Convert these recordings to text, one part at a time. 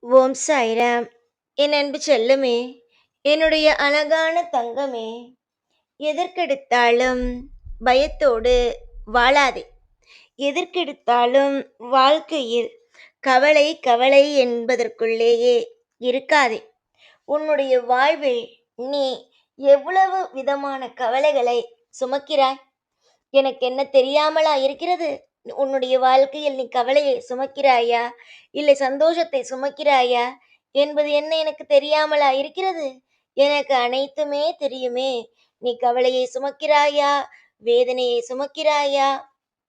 ஓம் சாய்ராம். என் அன்பு செல்லுமே என்னுடைய அழகான தங்கமே எதற்கெடுத்தாலும் பயத்தோடு வாழாதே. எதற்கெடுத்தாலும் வாழ்க்கையில் கவலை கவலை என்பதற்குள்ளேயே இருக்காதே. உன்னுடைய வாழ்வில் நீ எவ்வளவு விதமான கவலைகளை சுமக்கிறாய்? எனக்கு என்ன தெரியாமலா இருக்கிறது? உன்னுடைய வாழ்க்கையில் நீ கவலையை சுமக்கிறாயா? இல்லை சந்தோஷத்தை சுமக்கிறாயா? என்பது என்ன எனக்கு தெரியாமலா இருக்கிறது? எனக்கு அனைத்துமே தெரியுமே. நீ கவலையை சுமக்கிறாயா? வேதனையை சுமக்கிறாயா?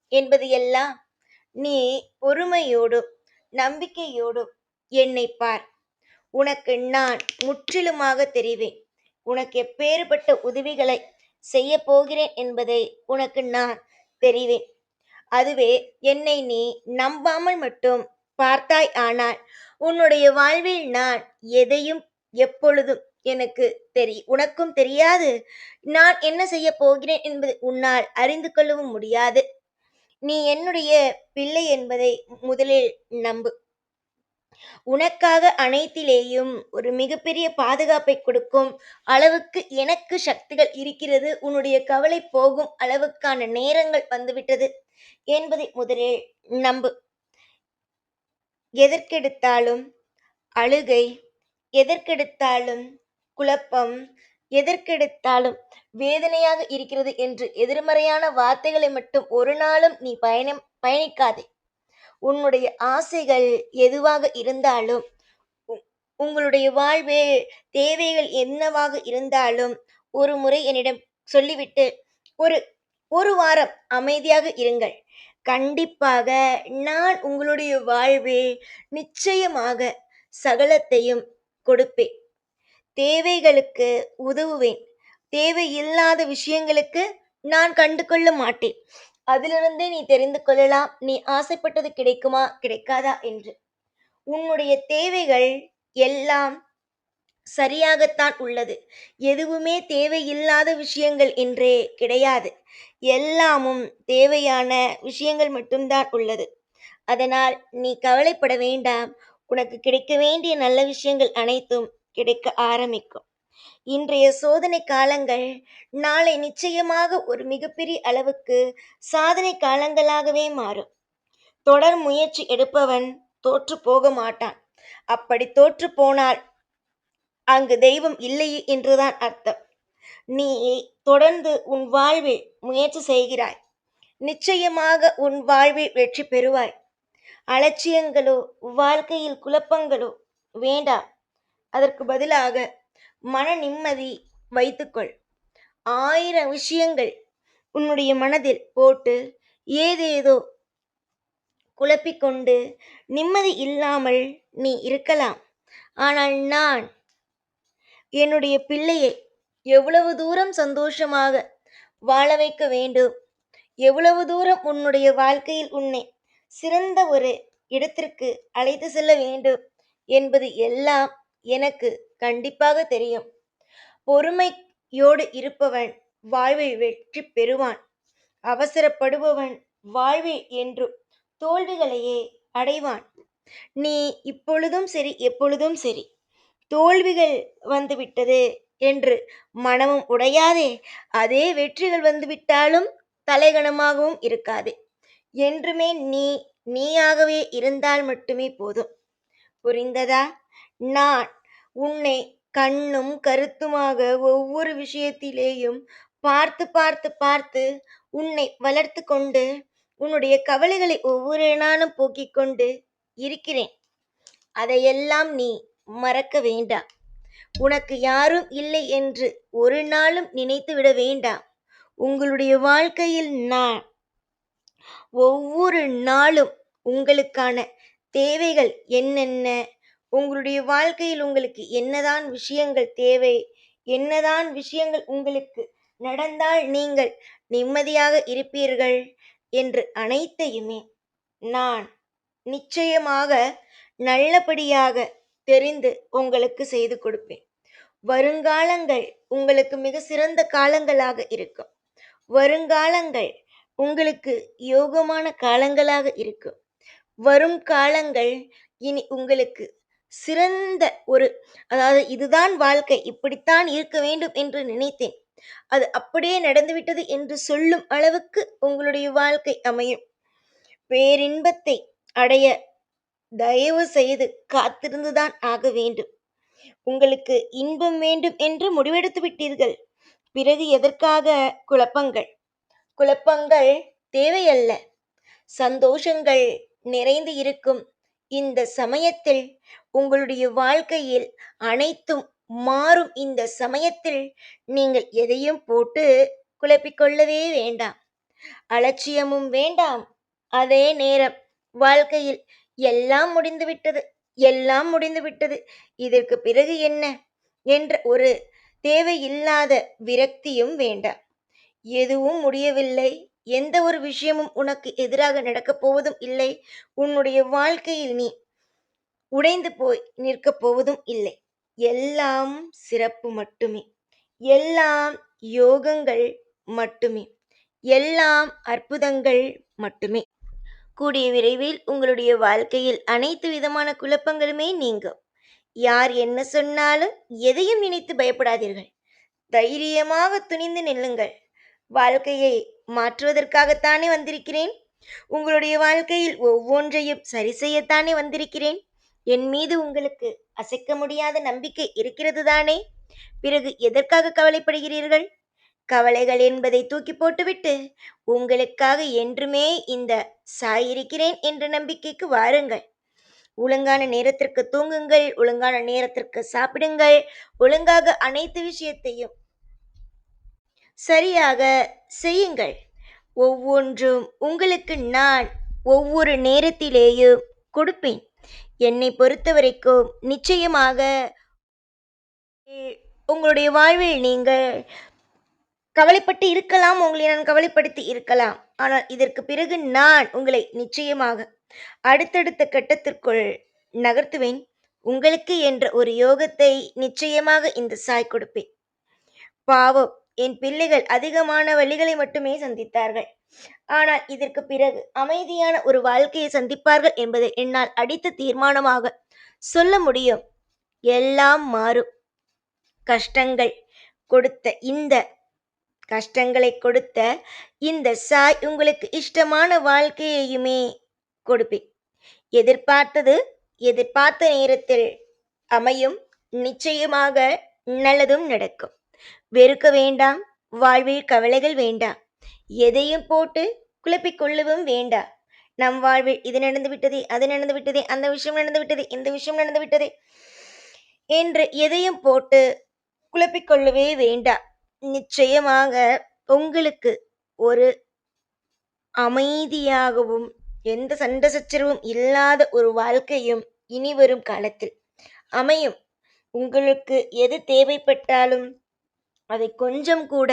என்பது எல்லாம் நீ பொறுமையோடும் நம்பிக்கையோடும் என்னை பார். உனக்கு நான் முற்றிலுமாக தெரிவேன். உனக்கு எப்பேறுபட்ட உதவிகளை செய்ய போகிறேன் என்பதை உனக்கு நான் தெரிவேன். அதுவே என்னை நீ நம்பாமல் மட்டும் பார்த்தாய் ஆனால் உன்னுடைய வாழ்வில் நான் எதையும் எப்பொழுதும் எனக்கு தெரி உனக்கும் தெரியாது. நான் என்ன செய்ய போகிறேன் என்பதை உன்னால் அறிந்து கொள்ளவும் முடியாது. நீ என்னுடைய பிள்ளை என்பதை முதலில் நம்பு. உனக்காக அனைத்திலேயும் ஒரு மிகப்பெரிய பாதுகாப்பை கொடுக்கும் அளவுக்கு எனக்கு சக்திகள் இருக்கிறது. உன்னுடைய கவலை போகும் அளவுக்கான நேரங்கள் வந்துவிட்டது என்பதை முதலில் நம்பு. எதற்கெடுத்தாலும் அழுகை எதற்கெடுத்தாலும் குழப்பம் எதற்கெடுத்தாலும் வேதனையாக இருக்கிறது என்று எதிர்மறையான வார்த்தைகளை மட்டும் ஒரு நாளும் நீ பயணம் பயணிக்காதே. உன்னுடைய ஆசைகள் எதுவாக இருந்தாலும் உ- உங்களுடைய வாழ்வில் தேவைகள் என்னவாக இருந்தாலும் ஒரு முறை என்னிடம் சொல்லிவிட்டு ஒரு ஒரு வாரம் அமைதியாக இருங்கள். கண்டிப்பாக நான் உங்களுடைய வாழ்வில் நிச்சயமாக சகலத்தையும் கொடுப்பேன். தேவைகளுக்கு உதவுவேன். தேவையில்லாத விஷயங்களுக்கு நான் கண்டு கொள்ள மாட்டேன். அதிலிருந்தே நீ தெரிந்து கொள்ளலாம். நீ ஆசைப்பட்டது கிடைக்குமா? கிடைக்காதா? என்று. உன்னுடைய தேவைகள் எல்லாம் சரியாகத்தான் உள்ளது. எதுவுமே தேவையில்லாத விஷயங்கள் என்றே கிடையாது. எல்லாமும் தேவையான விஷயங்கள் மட்டும்தான் உள்ளது. அதனால் நீ கவலைப்பட வேண்டாம். உனக்கு கிடைக்க வேண்டிய நல்ல விஷயங்கள் அனைத்தும் கிடைக்க ஆரம்பிக்கும். இன்றைய சோதனை காலங்கள் நாளை நிச்சயமாக ஒரு மிகப்பெரிய அளவுக்கு சாதனை காலங்களாகவே மாறும். தொடர் முயற்சி எடுப்பவன் தோற்று போக மாட்டான். அப்படி தோற்று போனால் அங்கு தெய்வம் இல்லையே என்றுதான் அர்த்தம். நீ தொடர்ந்து உன் வாழ்வில் முயற்சி செய்கிறாய். நிச்சயமாக உன் வாழ்வில் வெற்றி பெறுவாய். அலட்சியங்களோ வாழ்க்கையில் குழப்பங்களோ வேண்டாம். அதற்கு பதிலாக மன நிம்மதி வைத்துக்கொள். ஆயிரம் விஷயங்கள் உன்னுடைய மனதில் போட்டு ஏதேதோ குழப்பிக்கொண்டு நிம்மதி இல்லாமல் நீ இருக்கலாம். ஆனால் நான் என்னுடைய பிள்ளையை எவ்வளவு தூரம் சந்தோஷமாக வாழ வைக்க வேண்டும்? எவ்வளவு தூரம் உன்னுடைய வாழ்க்கையில் உன்னை சிறந்த ஒரு இடத்திற்கு அழைத்து செல்ல வேண்டும் என்பது எல்லாம் எனக்கு கண்டிப்பாக தெரியும். பொறுமையோடு இருப்பவன் வாழ்வில் வெற்றி பெறுவான். அவசரப்படுபவன் வாழ்வில் என்றும் தோல்விகளையே அடைவான். நீ இப்பொழுதும் சரி எப்பொழுதும் சரி. தோல்விகள் வந்துவிட்டது என்று மனமும் உடையாதே. அதே வெற்றிகள் வந்துவிட்டாலும் தலைகணமாகவும் இருக்காதே. என்றுமே நீ நீயாகவே இருந்தால் மட்டுமே போதும். புரிந்ததா? நான் உன்னை கண்ணும் கருத்துமாக ஒவ்வொரு விஷயத்திலேயும் பார்த்து பார்த்து பார்த்து உன்னை வளர்த்து கொண்டு உன்னுடைய கவலைகளை ஒவ்வொரு நாளும் போக்கிக் கொண்டு இருக்கிறேன். அதையெல்லாம் நீ மறக்க வேண்டாம். உனக்கு யாரும் இல்லை என்று ஒரு நாளும் நினைத்து விட வேண்டாம். உங்களுடைய வாழ்க்கையில் நான் ஒவ்வொரு நாளும் உங்களுக்கான தேவைகள் என்னென்ன உங்களுடைய வாழ்க்கையில் உங்களுக்கு என்னதான் விஷயங்கள் தேவை என்னதான் விஷயங்கள் உங்களுக்கு நடந்தால் நீங்கள் நிம்மதியாக இருப்பீர்கள் என்று அனைத்தையுமே நான் நிச்சயமாக நல்லபடியாக தெரிந்து உங்களுக்கு செய்து கொடுப்பேன். வருங்காலங்கள் உங்களுக்கு மிக சிறந்த காலங்களாக இருக்கும். வருங்காலங்கள் உங்களுக்கு யோகமான காலங்களாக இருக்கும். வரும் காலங்கள் இனி உங்களுக்கு சிறந்த ஒரு அதாவது இதுதான் வாழ்க்கை இப்படித்தான் இருக்க வேண்டும் என்று நினைத்தேன். அது அப்படியே நடந்துவிட்டது என்று சொல்லும் அளவுக்கு உங்களுடைய வாழ்க்கை அமையும். பேரின்பத்தை அடைய தயவு செய்து காத்திருந்துதான் ஆக வேண்டும். உங்களுக்கு இன்பம் வேண்டும் என்று முடிவெடுத்து விட்டீர்கள். பிறகு எதற்காக குழப்பங்கள்? குழப்பங்கள் தேவையல்ல. சந்தோஷங்கள் நிறைந்து இருக்கும். இந்த சமயத்தில் உங்களுடைய வாழ்க்கையில் அனைத்தும் மாறும். இந்த சமயத்தில் நீங்கள் எதையும் போட்டு குழப்பிக்கொள்ளவே வேண்டாம். அலட்சியமும் வேண்டாம். அதே நேரம் வாழ்க்கையில் எல்லாம் முடிந்துவிட்டது. எல்லாம் முடிந்துவிட்டது. இதற்கு பிறகு என்ன? என்ற ஒரு தேவையில்லாத விரக்தியும் வேண்டாம். எதுவும் முடியவில்லை. எந்த ஒரு விஷயமும் உனக்கு எதிராக நடக்கப் போவதும் இல்லை. உன்னுடைய வாழ்க்கையில் நீ உடைந்து போய் நிற்கப் போவதும் இல்லை. எல்லாம் சிறப்பு மட்டுமே. எல்லாம் யோகங்கள் மட்டுமே. எல்லாம் அற்புதங்கள் மட்டுமே. கூடிய விரைவில் உங்களுடைய வாழ்க்கையில் அனைத்து விதமான குழப்பங்களுமே நீங்கும். யார் என்ன சொன்னாலும் எதையும் நினைத்து பயப்படாதீர்கள். தைரியமாக துணிந்து நில்லுங்கள். வாழ்க்கையை மாற்றுவதற்காகத்தானே வந்திருக்கிறேன்? உங்களுடைய வாழ்க்கையில் ஒவ்வொன்றையும் சரி செய்யத்தானே வந்திருக்கிறேன்? என் மீது உங்களுக்கு அசைக்க முடியாத நம்பிக்கை இருக்கிறது தானே? பிறகு எதற்காக கவலைப்படுகிறீர்கள்? கவலைகள் என்பதை தூக்கி போட்டுவிட்டு உங்களுக்காக என்றுமே இந்த சாயிருக்கிறேன் என்ற நம்பிக்கைக்கு வாருங்கள். ஒழுங்கான நேரத்திற்கு தூங்குங்கள் ஒழுங்கான நேரத்திற்கு சாப்பிடுங்கள். ஒழுங்காக அனைத்து விஷயத்தையும் சரியாக செய்யுங்கள். ஒவ்வொன்றும் உங்களுக்கு நான் ஒவ்வொரு நேரத்திலேயும் கொடுப்பேன். என்னை பொறுத்தவரைக்கும் நிச்சயமாக உங்களுடைய வாழ்வில் நீங்கள் கவலைப்பட்டு இருக்கலாம் உங்களை நான் கவலைப்படுத்தி இருக்கலாம். ஆனால் இதற்கு பிறகு நான் உங்களை நிச்சயமாக அடுத்தடுத்த கட்டத்திற்குள் நகர்த்துவேன். உங்களுக்கு என்ற ஒரு யோகத்தை நிச்சயமாக இந்த சாய் கொடுப்பேன். பாவம் என் பிள்ளைகள் அதிகமான வழிகளை மட்டுமே சந்தித்தார்கள். ஆனால் இதற்கு பிறகு அமைதியான ஒரு வாழ்க்கையை சந்திப்பார்கள் என்பதை என்னால் அடித்த தீர்மானமாக சொல்ல முடியும். எல்லாம் மாறும். கஷ்டங்கள் கொடுத்த இந்த கஷ்டங்களை கொடுத்த இந்த சாய் உங்களுக்கு இஷ்டமான வாழ்க்கையையுமே கொடுப்பேன். எதிர்பார்த்தது எதிர்பார்த்த நேரத்தில் அமையும் நிச்சயமாக நல்லதும் நடக்கும். வெறுக்க வேண்டாம். வாழ்வில் கவலைகள் வேண்டாம். எதையும் போட்டு குழப்பிக் கொள்ளவும் வேண்டாம். நம் வாழ்வில் இது நடந்து விட்டதே அது நடந்து விட்டதே அந்த விஷயம் நடந்து விட்டதே இந்த விஷயம் நடந்து விட்டதே என்று எதையும் போட்டு குழப்பிக்கொள்ளவே வேண்டாம். நிச்சயமாக உங்களுக்கு ஒரு அமைதியாகவும் எந்த சண்டை சச்சரவும் இல்லாத ஒரு வாழ்க்கையும் இனி வரும் காலத்தில் அமையும். உங்களுக்கு எது தேவைப்பட்டாலும் அதை கொஞ்சம் கூட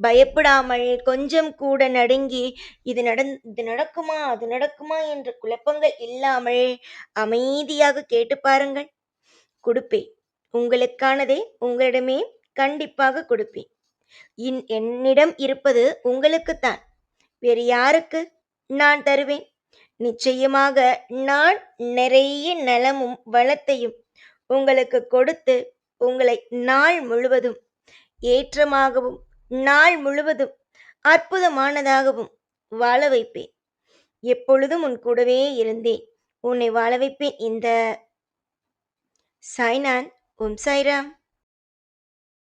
பயப்படாமல் கொஞ்சம் கூட நடுங்கி இது நடந் இது நடக்குமா அது நடக்குமா என்ற குழப்பங்கள் இல்லாமல் அமைதியாக கேட்டு பாருங்கள். கொடுப்பேன். உங்களுக்கானதே உங்களிடமே கண்டிப்பாக கொடுப்பேன். இன் என்னிடம் இருப்பது உங்களுக்குத்தான். வேறு யாருக்கு நான் தருவேன்? நிச்சயமாக நான் நிறைய நலமும் வளத்தையும் உங்களுக்கு கொடுத்து உங்களை நாள் முழுவதும் ஏற்றமாகவும் நாள் முழுவதும் அற்புதமானதாகவும் வாழ வைப்பேன். எப்பொழுதும் உன் கூடவே இருந்தேன். உன்னை வாழ வைப்பேன். இந்த சாய்னான் ஓம் சாய்ராம்.